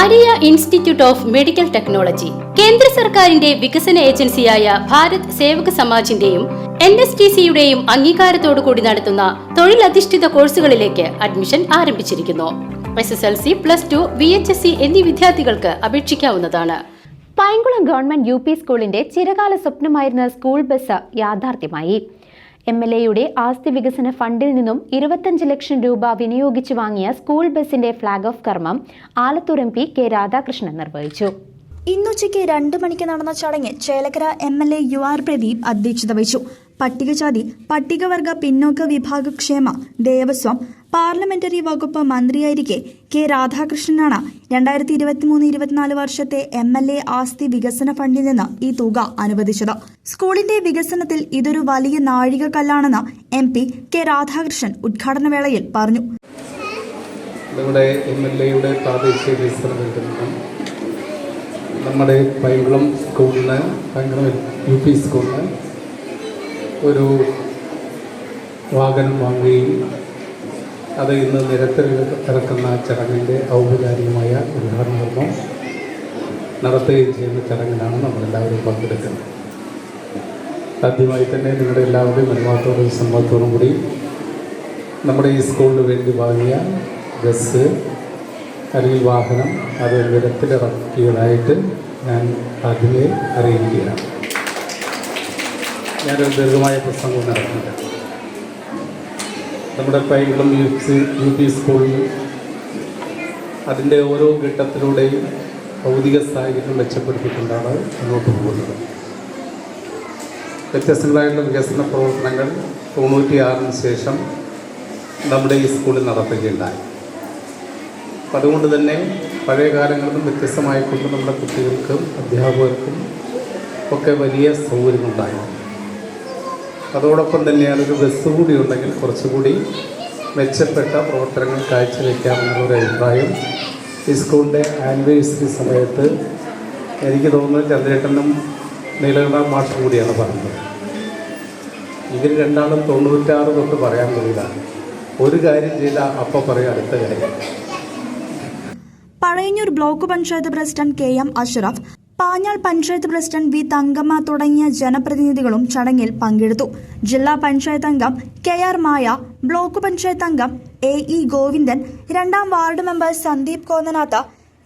Maria institute of medical technology. കേന്ദ്ര സർക്കാരിന്റെ വികസന ഏജൻസിയായ ഭാരത് സേവക സമാജിന്റെയും എൻ എസ് ടി സിയുടെയും അംഗീകാരത്തോടു കൂടി നടത്തുന്ന തൊഴിലധിഷ്ഠിത കോഴ്സുകളിലേക്ക് അഡ്മിഷൻ ആരംഭിച്ചിരിക്കുന്നു. S S L C plus two V H S C എന്നീ വിദ്യാർത്ഥികൾക്ക് അപേക്ഷിക്കാവുന്നതാണ്. പൈങ്കുളം ഗവൺമെന്റ് യു പി സ്കൂളിന്റെ ചിരകാല സ്വപ്നമായിരുന്ന സ്കൂൾ ബസ് യാഥാർത്ഥ്യമായി. എം എൽ എയുടെ ആസ്തി വികസന ഫണ്ടിൽ നിന്നും ഇരുപത്തഞ്ച് ലക്ഷം രൂപ വിനിയോഗിച്ച് വാങ്ങിയ സ്കൂൾ ബസിന്റെ ഫ്ളാഗ് ഓഫ് കർമ്മം Alathur M P K Radhakrishnan നിർവഹിച്ചു. ഇന്നുച്ചയ്ക്ക് രണ്ടു മണിക്ക് നടന്ന ചടങ്ങിൽ Chelakkara M L A U R Pradeep അധ്യക്ഷത വഹിച്ചു. പട്ടികജാതി പട്ടികവർഗ പിന്നോക്ക വിഭാഗ ക്ഷേമ ദേവസ്വം പാർലമെന്ററി വകുപ്പ് മന്ത്രിയായിരിക്കെ കെ രാധാകൃഷ്ണനാണ്. രണ്ടായിരത്തി ഇരുപത്തിമൂന്ന് ഇരുപത്തിനാല് വർഷത്തെ എം എൽ എ ആസ്തി വികസന ഫണ്ടിൽ നിന്ന് ഈ തുക അനുവദിച്ചത്. സ്കൂളിന്റെ വികസനത്തിൽ ഇതൊരു വലിയ നാഴികക്കല്ലാണെന്ന് എം പി കെ രാധാകൃഷ്ണൻ ഉദ്ഘാടന വേളയിൽ പറഞ്ഞു. നമ്മുടെ എം എൽ എയുടെ പ്രാദേശിക വികസനം നമ്മുടെ പൈങ്കുളം സ്കൂളിന് പൈങ്കുളം യു പി സ്കൂളിന് ഒരു വാഹനം വാങ്ങുകയും അത് ഇന്ന് നിരത്തിൽ നടക്കുന്ന ചടങ്ങിന്റെ ഔപചാരികമായ ഉദ്ഘാടനം നടത്തുകയും ചെയ്യുന്ന ചടങ്ങിലാണ് നമ്മളെല്ലാവരും പങ്കെടുക്കുന്നത്. ആദ്യമായി തന്നെ നിങ്ങളുടെ എല്ലാവരുടെയും അനുഭവത്തോടും സമ്മതത്തോടും കൂടി നമ്മുടെ ഈ സ്കൂളിന് വേണ്ടി വാങ്ങിയ ബസ് അല്ലെങ്കിൽ വാഹനം അത് നിരത്തിലിറക്കിയതായിട്ട് ഞാൻ ആദ്യമേ അറിയിക്കുകയാണ്. ഞാനൊരു ദീർഘമായ പ്രസംഗം നടത്തുന്നില്ല നമ്മുടെ Paikulam U C U P സ്കൂളിൽ അതിന്റെ ഓരോ ഘട്ടത്തിലൂടെയും ഭൗതിക സാഹചര്യം മെച്ചപ്പെടുത്തിക്കൊണ്ടാണ് മുന്നോട്ട് പോകുന്നത്. വ്യത്യസ്തങ്ങളായിട്ടുള്ള വികസന പ്രവർത്തനങ്ങൾ തൊണ്ണൂറ്റിയാറിന് ശേഷം നമ്മുടെ ഈ സ്കൂളിൽ നടത്തുകയുണ്ടായി. അപ്പം അതുകൊണ്ട് തന്നെ പഴയ കാലങ്ങളിലും വ്യത്യസ്തമായിക്കൊണ്ട് നമ്മുടെ കുട്ടികൾക്കും അധ്യാപകർക്കും ഒക്കെ വലിയ സൗകര്യങ്ങളുണ്ടായിരുന്നു അതോടൊപ്പം തന്നെയാണ് ഒരു ബസ് കൂടി ഉണ്ടെങ്കിൽ കുറച്ചുകൂടി മെച്ചപ്പെട്ട പ്രവർത്തനങ്ങൾ കാഴ്ചവെക്കാമെന്നുള്ളൊരു അഭിപ്രായം ഈ സ്കൂളിന്റെ ആനിവേഴ്സറി സമയത്ത് എനിക്ക് തോന്നുന്നത് ചന്ദ്രേട്ടനും നീലകണ്ഠ മാഷ് കൂടിയാണ് പറഞ്ഞത്. ഇവർ രണ്ടാളും തൊണ്ണൂറ്റാറ് തൊട്ട് പറയാൻ കഴിയില്ല. ഒരു കാര്യം ചെയ്താൽ അപ്പം പറയാം അടുത്ത കാര്യം. Pazhayannur block panchayat president K M Ashraf Panjal panchayat president V. Thankamma തുടങ്ങിയ ജനപ്രതിനിധികളും ചടങ്ങിൽ പങ്കെടുത്തു. ജില്ലാ പഞ്ചായത്ത് അംഗം K. R. Maya block panchayat അംഗം എ. ഇ. ഗോവിന്ദൻ രണ്ടാം ward member Sandeep Konnanatha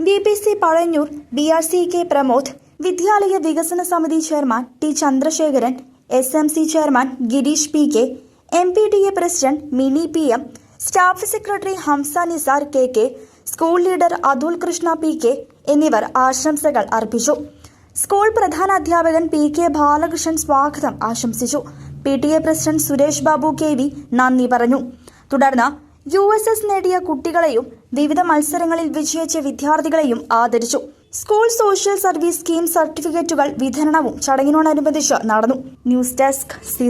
B P. C. Pazhanjur B. R. C. K. Pramod വിദ്യാലയ വികസന സമിതി chairman T. Chandrasekharan S. M. C. Chairman Girish P. K M. P. T. A president Mini P. M staff secretary Hamsa Nisar K. K school leader Athul Krishna P K എന്നിവർ ആശംസകൾ അർപ്പിച്ചു. School പ്രധാന അധ്യാപകൻ P K Balakrishnan സ്വാഗതം ആശംസിച്ചു. P T A president Suresh Babu K V നന്ദി പറഞ്ഞു. തുടർന്ന് യു എസ് എസ് നേടിയ കുട്ടികളെയും വിവിധ മത്സരങ്ങളിൽ വിജയിച്ച വിദ്യാർത്ഥികളെയും ആദരിച്ചു. സ്കൂൾ സോഷ്യൽ സർവീസ് സ്കീം സർട്ടിഫിക്കറ്റുകൾ വിതരണവും ചടങ്ങിനോടനുബന്ധിച്ച് നടന്നു. News desk C